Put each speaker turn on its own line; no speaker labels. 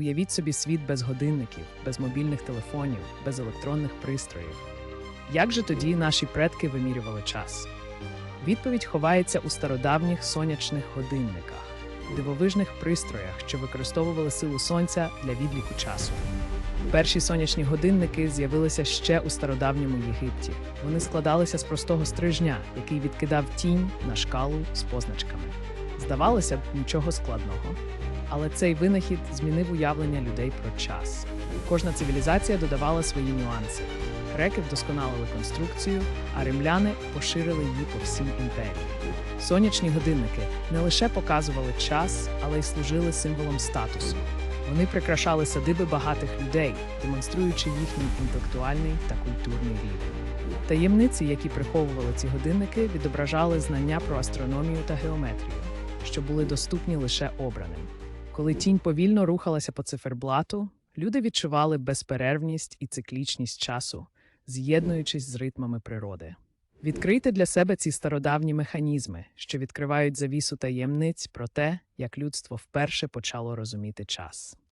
Уявіть собі світ без годинників, без мобільних телефонів, без електронних пристроїв. Як же тоді наші предки вимірювали час? Відповідь ховається у стародавніх сонячних годинниках, дивовижних пристроях, що використовували силу сонця для відліку часу. Перші сонячні годинники з'явилися ще у стародавньому Єгипті. Вони складалися з простого стрижня, який відкидав тінь на шкалу з позначками. Здавалося б, нічого складного. Але цей винахід змінив уявлення людей про час. Кожна цивілізація додавала свої нюанси. Греки вдосконалили конструкцію, а римляни поширили її по всій імперії. Сонячні годинники не лише показували час, але й служили символом статусу. Вони прикрашали садиби багатих людей, демонструючи їхній інтелектуальний та культурний рівень. Таємниці, які приховували ці годинники, відображали знання про астрономію та геометрію, що були доступні лише обраним. Коли тінь повільно рухалася по циферблату, люди відчували безперервність і циклічність часу, з'єднуючись з ритмами природи. Відкрийте для себе ці стародавні механізми, що відкривають завісу таємниць про те, як людство вперше почало розуміти час.